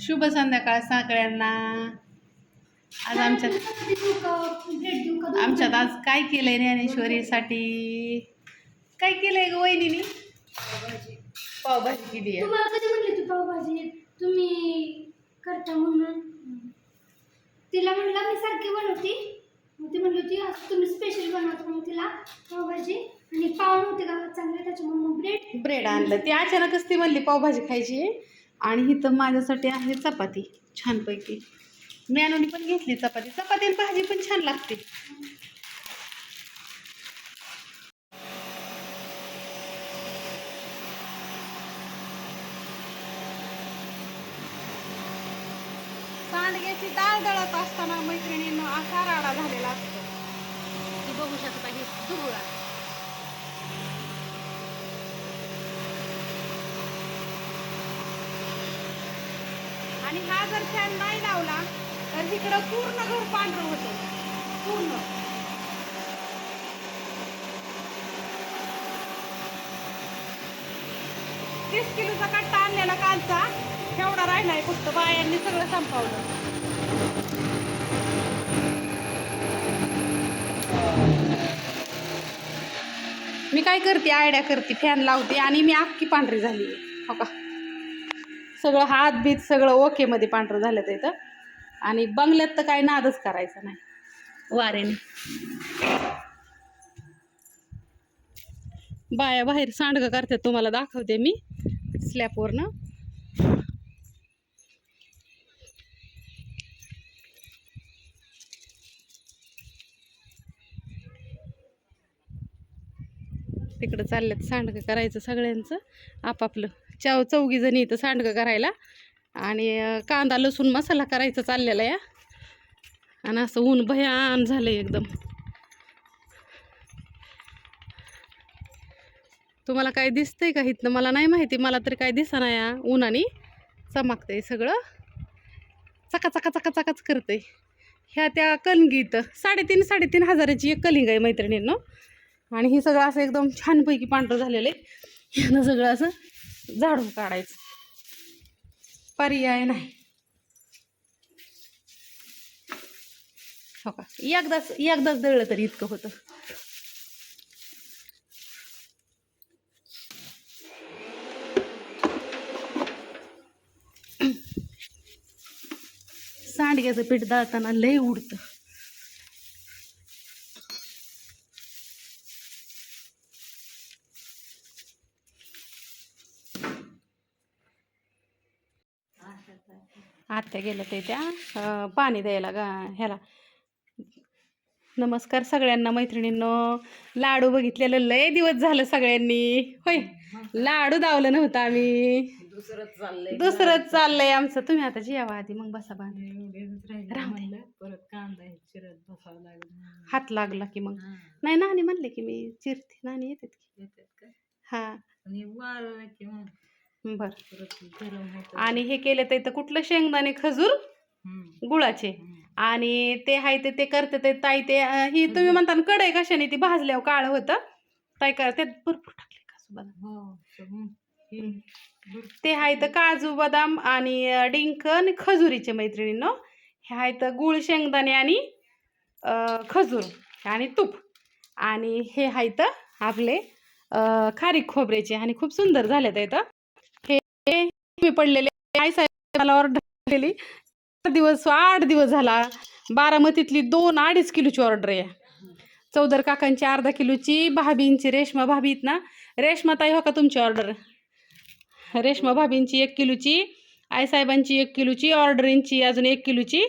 शुभ संध्याकाळ सगळ्यांना आज आमच्यात आमच्यात आज काय केलंय ज्ञानेश्वरीसाठी? काय केलंय ग वहिनीनी? पावभाजी केली आहे. पावभाजी? तुम्ही करता म्हणून. तिला म्हणलं मी सारखी बनवते. मग ती म्हणली होती असं तुम्ही स्पेशल बनवता. मग तिला पावभाजी आणि पाव नव्हते गावात चांगले त्याच्यामुळे मग ब्रेड ब्रेड आणलं. ती अचानकच ती म्हणली पावभाजी खायची आणि इथं माझ्यासाठी आहे चपाती छानपैकी. मॅनूनी पण घेतली चपाती. चपाती आणि भाजी पण छान लागते. सांडग्याची डाळ दळत असताना मैत्रिणीनं असा राडा झालेला असतो. की बघू शकता ही धुळा आणि हा जर फॅन नाही लावला तर इकडं पूर्ण घर पांढरं होतं. पूर्ण. तीस किलोचा कट्टा आणलेला कालचा. एवढा राहिलाय फक्त बायांनी सगळं संपवलं. मी काय करते आयडिया करते फॅन लावते आणि मी अख्खी पांढरी झाली. हो का? सगळं हात बीत सगळं ओकेमध्ये पांढरं झालं तर. इथं आणि बंगल्यात तर काही नादच करायचा नाही. वारेने. बाया बाहेर सांडगं करतात तुम्हाला दाखवते मी. स्लॅपवरनं तिकडं चालल्यात सांडगं करायचं सगळ्यांचं आपापलं. चाव चौघी जणी इथं सांडगं करायला. आणि कांदा लसूण मसाला करायचा चाललेला या. आणि असं ऊन भयान झालं एकदम. तुम्हाला काय दिसतंय का इथनं? मला नाही माहिती. मला तरी काय दिसना या उन्हाने चमकतंय सगळं. चका चका चका चकाच करतंय. ह्या त्या कलंगी इथं. साडेतीन साडेतीन हजाराची एक कलिंग आहे मैत्रिणींनो. आणि हे सगळं असं एकदम छानपैकी पांढरं झालेलं आहे. ह्यानं सगळं असं झाडून काढायचं. पर्याय नाही. हो का? एकदाच एकदाच दळलं तरी इतकं होतं. सांडग्याचं पीठ दळताना लय उडतं. आत्या गेल्या ते त्या पाणी द्यायला गा ह्याला. नमस्कार सगळ्यांना मैत्रिणींनो. लाडू बघितलेलं लय दिवस झालं सगळ्यांनी. होय. लाडू दावलं नव्हतं आम्ही. दुसरंच चाललंय. दुसरंच चाललंय आमचं. तुम्ही आता जेवा आधी मग बसा बांध परत कांदा चिरत बसावं लागलं. हात लागला की मग. नाही नानी म्हणले की मी चिरते. नानी येतात की? हा. बर. आणि हे केले तर इथं कुठलं शेंगदाणे खजूर? गुळाचे. आणि ते आहे ते ते करते ते ताई ते ही तुम्ही म्हणता कढई कशाने ती भाजल्यावर काळं होतं? ताई कर त्यात भरपूर टाकले काजू बदाम? हो ते आहे तर काजू बदाम आणि डिंक आणि खजुरीचे मैत्रिणींनो. हे आहे तर गुळ शेंगदाणे आणि खजूर आणि तूप. आणि हे आहे तर आपले खारीक खोबऱ्याचे आणि खूप सुंदर झाले ते इथं. हे कमी पडलेले. आई साहेब मला ऑर्डर दिलेली दिवस आठ दिवस झाला. बारामतीतली दोन अडीच किलोची ऑर्डर आहे. चौदर काकांची अर्धा किलोची भाभींची रेशमा भाभी ना? रेशमा ताई हो का तुमची ऑर्डर रेशमा भाभींची एक किलोची आईसाहेबांची एक किलोची ऑर्डरींची अजून एक किलोची.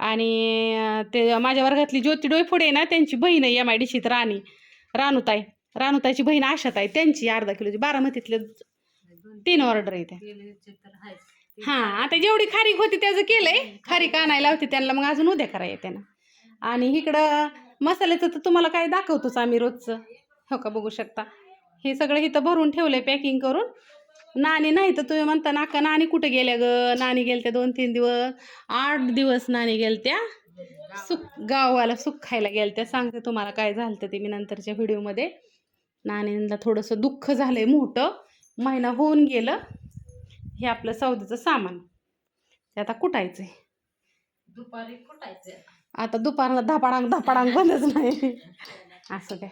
आणि ते माझ्या वर्गातली ज्योती डोयफोडे ना त्यांची बहीण आहे एम आय डी सीत राणी. राणूताई. राणूताईची बहीण आशाताई त्यांची अर्धा किलोची. बारामतीतले तीन ऑर्डर आहे त्या. आहेच. हां आता जेवढी खारीक होती त्याचं केलंय खारीक आणायला होती त्यांना मग अजून उद्या करायला त्यांना. आणि इकडं मसाल्याचं तर तुम्हाला काय दाखवतोच आम्ही रोजचं. हो का बघू शकता. हे सगळं इथं भरून ठेवलंय पॅकिंग करून. नाणी नाही तर तुम्ही म्हणता नाका नाणी कुठे गेल्या ग? नाणी गेलत्या दोन तीन दिवस आठ दिवस नाणी गेलत्या. सुख गावाला सुख खायला गेलत्या. सांगते तुम्हाला काय झालं ते मी नंतरच्या व्हिडिओमध्ये नाणींना थोडंसं दुःख झालंय मोठं. महिना होऊन गेलं हे आपलं सौदीचं सामान. ते आता कुटायचंय. दुपारी कुटायचं आता दुपारला धापाडांग धापाडांग बंदच नाही. असं काय.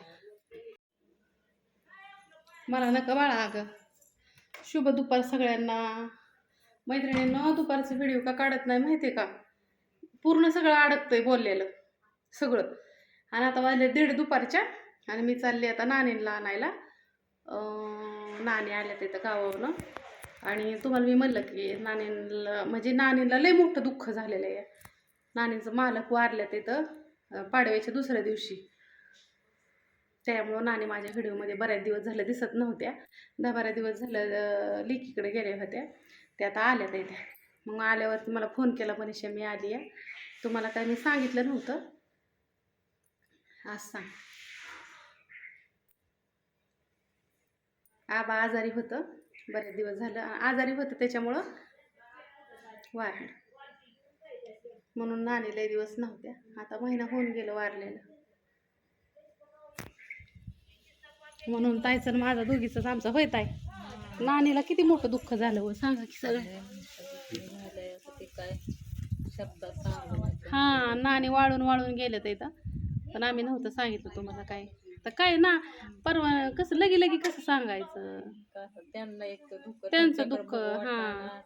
मला नका बाळा अगं. शुभ दुपार सगळ्यांना. मैत्रिणींना दुपारचे व्हिडिओ का काढत नाही माहिती आहे का? पूर्ण सगळं अडकतंय बोललेलं. सगळं. आणि आता वाजले दीड दुपारच्या आणि मी चालली आता नानीला आणायला. नाणे आल्या तिथं गावावरनं. आणि तुम्हाला मी म्हणलं की नानीला म्हणजे नाणीला लय मोठं दुःख झालेलं आहे. नानीचं मालक वारल्या तिथं पाडव्याच्या दुसऱ्या दिवशी. त्यामुळं नाणी माझ्या व्हिडिओमध्ये बऱ्याच दिवस झाले दिसत नव्हत्या. दहा बारा दिवस झालं लेकीकडे गेल्या होत्या. त्या आता आल्या त्या. इथे मग आल्यावरती मला फोन केला मनीषा मी आली आहे. तुम्हाला काय मी सांगितलं नव्हतं? आज सांग. आबा आजारी होतं. बरेच दिवस झालं. आजारी होतं त्याच्यामुळं वारलं. म्हणून नाणी लय दिवस नव्हत्या. आता महिना होऊन गेलं वारलेलं. म्हणून ताईचं माझा दोघीचंच आमचं होत आहे. नाणीला किती मोठं दुःख झालं व सांगा की सगळं. असं ते काय हां नाणी वाळून वाळून गेलं ते पण आम्ही नव्हतं सांगितलं तुम्हाला काय. तर काय ना परवा कसं लगी लगी कसं सांगायचं त्यांना एक दुःख त्यांचं दुःख, हां.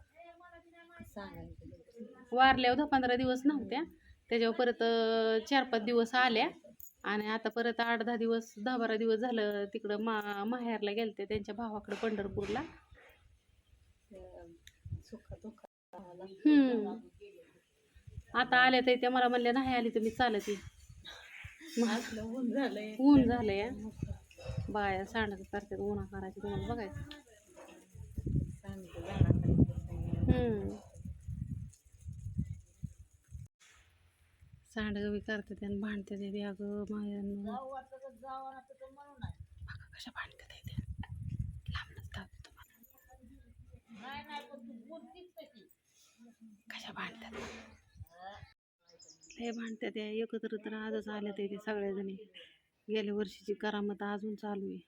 सांगायचं वारल्यावर दहा पंधरा दिवस नव्हत्या त्याच्यावर परत चार पाच दिवस आल्या आणि आता परत आठ दहा दिवस दहा बारा दिवस झालं तिकडं मा माहेरला गेलते त्यांच्या भावाकडं पंढरपूरला सुख दुःख हम्म. आता आल्या तर त्या मला म्हणल्या नाही आली तर मी चालत येईन. ऊन झालंय. ऊन झालंय. बाया सांडत करतात उन्हा करायची तुम्हाला बघायचं. सांगितलं झाडाखाली बसायला. हम्म. सांडगं बी करतात आणि भांडतात ते बी अगं मायानं. बघा कशा भांडतात ते दाखवतो तुम्हाला. कशा भांडतात? हे भांडतात त्या. एकत्र तर आजच आल्या ते ते सगळ्याजणी. गेल्या वर्षीची करामत अजून चालू आहे.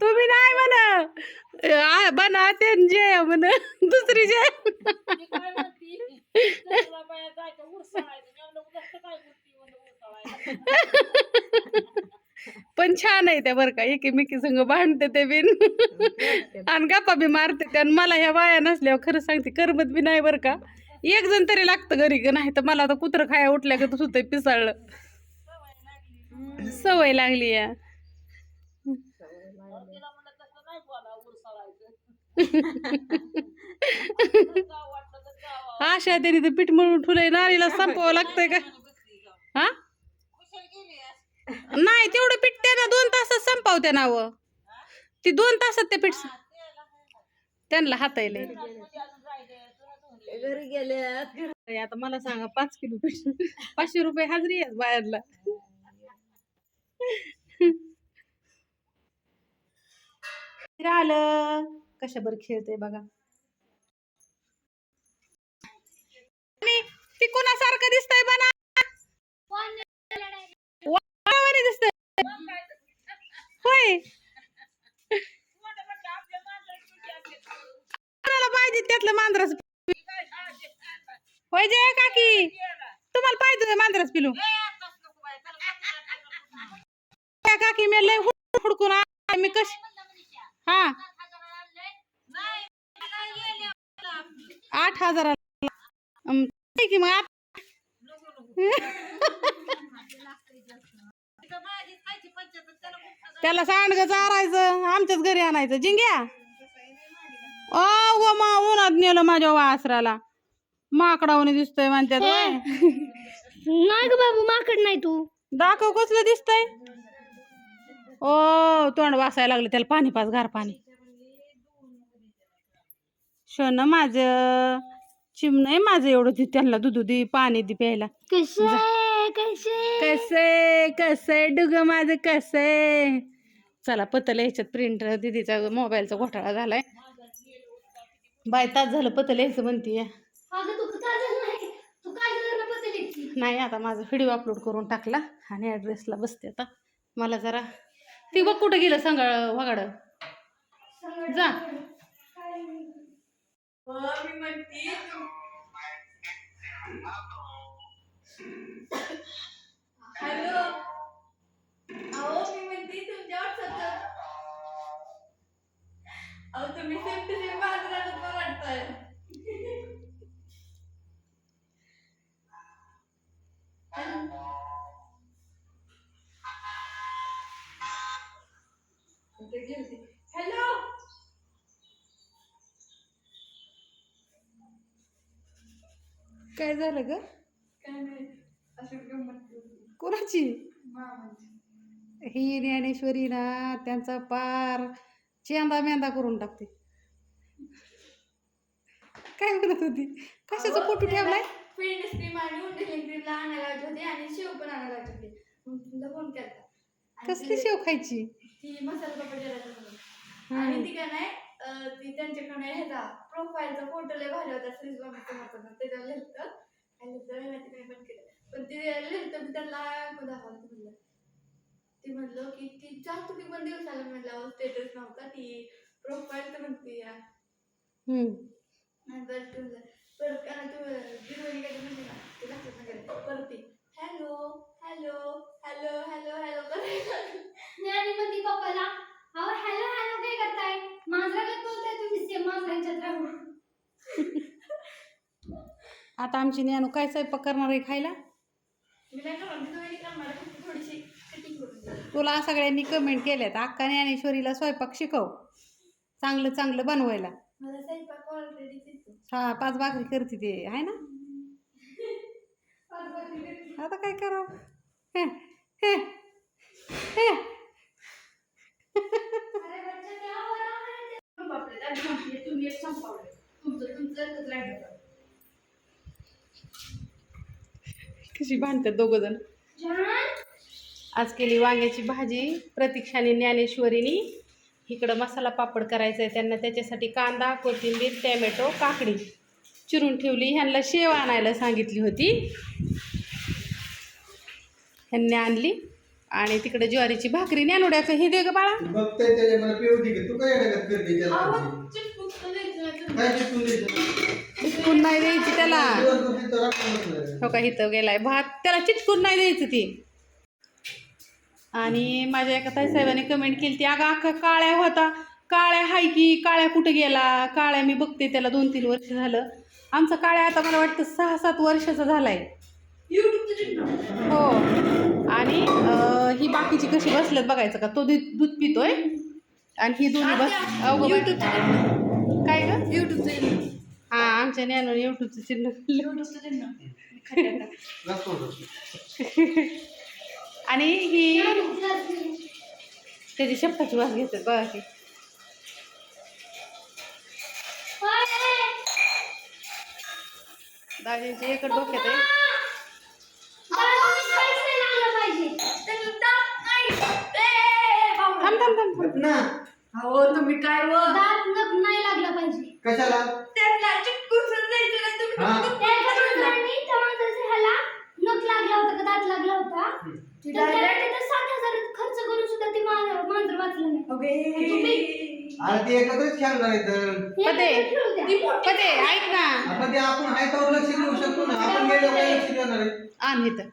तुम्ही नाही म्हणा. बना ते जे म्हण. दुसरी जे पण छान आहे त्या बरं का एकीमेकी संग भांडते ते बिन. आणि गप्पा बी मारते ते आणि मला ह्या बाया नसल्यावर खरं सांगते करमत बी नाही बरं का. एक जण तरी लागतं घरी का नाही तर मला आता कुत्रं खाया उठल्या का होतंय पिसाळलं. सवय लागली या. आशा त्यांनी ते पीठ मळून ठुलंय नारीला संपवावं लागतंय का? हा? नाही तेवढं पीठ त्यांना दोन तासात संपावत्या नाव ती दोन तासात ते पीठ त्यांना हातायले. घरी गेल्यात. आता मला सांगा पाच किलो पीठ पाचशे रुपये हाजरी आहे बाहेरला. आलं कशा बरं खेळते बघा आणि ती कोणासारखं दिसतंय बना वाळवानी दिसतंय होय कोणाला पाहिजे त्यातलं मांजराच होय जय काकी? तुम्हाला पाहिजे मांजरच पिलू. काकी मी लय हुडकून मी कश हा. आठ हजार की मग त्याला सांडग चारायचं. आमच्याच घरी आणायचं. जिंग्या. ओ व मा उन्हात नेलं माझ्या वासराला. माकडावणी दिसतोय म्हणतात. नाही ग बाबू माकड नाही तू. दाखव कसलं दिसतंय. ओ तोंड वासायला लागलं त्याला पाणी पाच गार पाणी. शोन माझ चिमणं माझं एवढं दे त्यांना दूध दे पाणी दे प्यायला. कसे कसे कसे कसे डुग माझं कसे चला पतलं ह्याच्यात प्रिंटर दिदीचा मोबाईलचा घोटाळा झालाय. बाय तास झालं पतं लिहायचं म्हणते अगं तू काजल नाही आता माझा व्हिडिओ अपलोड करून टाकला आणि ॲड्रेसला बसते आता. मला जरा ती बघ कुठं गेलं सांग वगाड. जा. हॅलो. अहो मी म्हणते तुमच्या व्हॉट्सअपचं अहो तुम्ही सेम टू सेम बाजारात वाटताय. हॅलो काय झालं ग? काय नाही असं गंमत कोणाची? ही ज्ञानेश्वरी ना त्यांचा पार चेंदा मेंदा करून टाकते. काय म्हणत होती? कशाचा फोटो ठेवलाय? फेंड क्रीम आणि उंडेलिंग क्रीमला आणायला लावत होते आणि शेव पण आणायला लावत होते. मग तुला फोन केला कसली ते- शेव खायची? ती मसाला पापड म्हणून हम्म. आणि ती काय नाही ती त्यांच्याकडे ह्याचा प्रोफाईलचा फोटो लय भारी होता श्रीज बाबाचा होता. त्याच्यावर लिहिलं आणि लिहिलं माहिती काय पण केलं. पण ते लिहिलं मी त्याला दाखवलं ते म्हणलं. ते म्हणलं की ती जा तुम्ही पण दिवसाला म्हणलं स्टेटस नव्हता ती प्रोफाईल तर म्हणते या. बरं तुझं परत का तू गिरवणी काय म्हणते ना ते लक्षात नाही गेलं. परत ती hello hello hello hello hello करायला आणि मग ती पप्पाला अहो हॅलो हॅलो काय करताय? बोलताय तुम्ही? आता आमची ज्ञानू काय स्वयंपाक करणार आहे खायला? मी नाही करणार मी करणार थोडीशी. तुला सगळ्यांनी कमेंट केल्यात अक्का ज्ञानेश्वरीला स्वयंपाक शिकव. चांगलं चांगलं बनवायला. मला स्वयंपाक ऑलरेडी हा पाच भाकरी करते ते आहे ना? आता काय करावं? हे, कशी भांडतात दोघं जण? आज केली वांग्याची भाजी प्रतीक्षाने ज्ञानेश्वरीनी. इकडं मसाला पापड करायचा आहे त्यांना त्याच्यासाठी कांदा कोथिंबीर टॅमॅटो काकडी चिरून ठेवली. ह्यांना शेव आणायला सांगितली होती. ह्यांनी आणली. आणि तिकडे ज्वारीची भाकरी ज्ञानुड्याचं हे दे ग बाळा. चिटकून नाही द्यायची? त्याला. हो का इथं गेलाय. भात त्याला चिटकून नाही द्यायचं ती. आणि माझ्या एका ताईसाहेबांनी कमेंट केली ती अगं अख्खा काळ्या होता. काळ्या हाय की काळ्या कुठं गेला? काळ्या मी बघते त्याला दोन तीन वर्ष झालं. आमचा काळ्या आता मला वाटतं सहा सात वर्षाचा झालाय. युट्यूबचं चिन्ह. हो. आणि ही बाकीची कशी बसल्यात बघायचं का? तो दूध दूध पितोय. आणि ही दोन्ही बस. काय ग? युट्यूबचं चिन्ह. हा आमच्या ज्ञानू युट्यूबचं चिन्ह. आणि ही त्याची शेपटाची वास घेतात बघा की. दाजींची एकच डोक्यात आहे. थांब थांब थांब थांब. ना अहो तुम्ही काय व? दात नख नाही लागला पाहिजे कशाला त्यांना चिटकून नाही तुम्ही हा. ह्याला नख लागला होता का दात लागला होता? खर्च करून सुद्धा ती मा- मांजर वाचलं नाही अगे. अरे ते एकत्रच खेळणार आहे तर पते. ठेवू द्या. ती मोठी पते ऐक ना आपण ते आपण आहे तर लक्ष देऊ शकतो ना आपण गेलो काय लक्ष देणार आहे आण इथं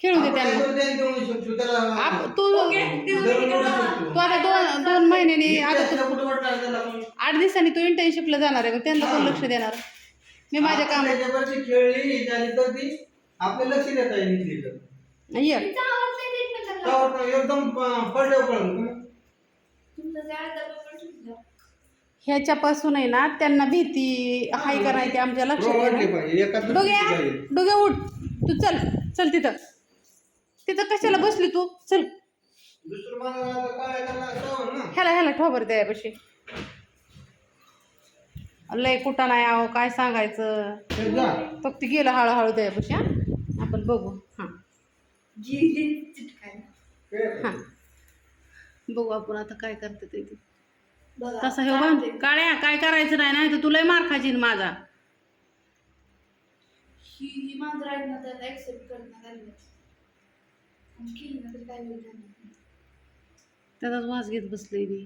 खेळू दे आपण देऊ शकतो त्याला आप तू ओके, देऊ दररोज देऊ त्याला. शकतो. तू आता दोन दोन महिन्यानी आता तू त्याला कुठं वाटणार त्याला आपण? आठ दिवसांनी तू इंटर्नशिपला जाणार आहे मग त्यांना कोण लक्ष देणार मी माझ्या आपण काम त्याच्यावरती खेळली झाली तर ती आपलं लक्ष देता येईल तिथं. ये. त्यावर एकदम. ह्याच्यापासून आहे ना त्यांना भीती हाय का नाही ते आमच्या लक्षात वाटले. पाहिजे. एखादं डोग्या. डोग्या उठ. तू चल. चल तिथं. तिथं कशाला बसली तू? चल. दुसरं मला काय करणार? जाऊ ना. ह्याला ह्याला ठोबर द्यापाशी लय कुठं नाही आहो काय सांगायचं? जा. फक्त गेलं हळूहळू द्यापाशी हा. आपण बघू हां. गेली चिटकायला. खेळ. हां बघू आपण आता काय करते ते. बघा तसा हे म्हणते? काळ्या काय करायचं नाही नाही तर तुलाही मार खाशील माझा ही ना त्याला आणि केली ना तर काय माहिती. त्याचाच वास घेत बसले मी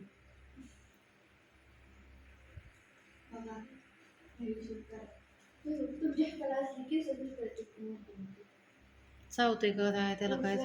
बघा तुमच्या असली केस चावते ग काय त्याला काय